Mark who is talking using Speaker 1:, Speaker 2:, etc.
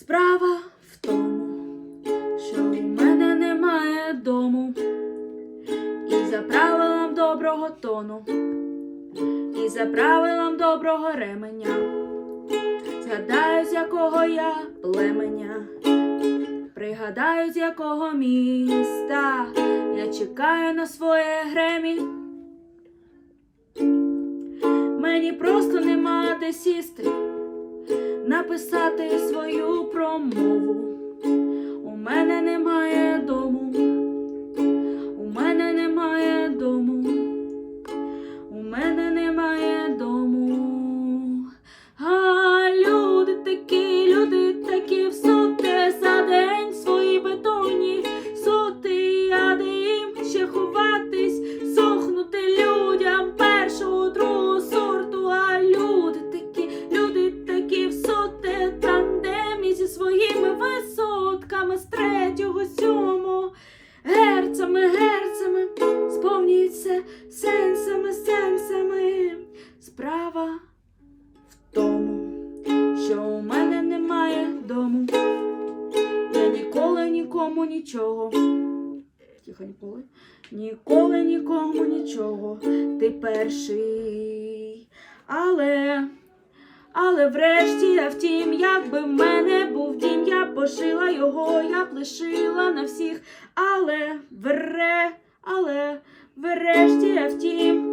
Speaker 1: Справа в тому, що у мене немає дому, і за правилам доброго тону, і за правилам доброго ременя, згадаю, з якого я племеня, пригадаю, з якого міста. Я чекаю на своє гремі. Мені просто нема де сісти написати свою промову. Висотками з третього, сьомого, герцами, герцами, сповнюються сенсами, сенсами. Справа в тому, що у мене немає дому. Я ніколи нікому нічого. Тихо, ніколи. Ніколи нікому нічого. Ти перший. Але, але врешті, а втім, пошила його, я плешила на всіх. Але, вре, але, врешті, я втім,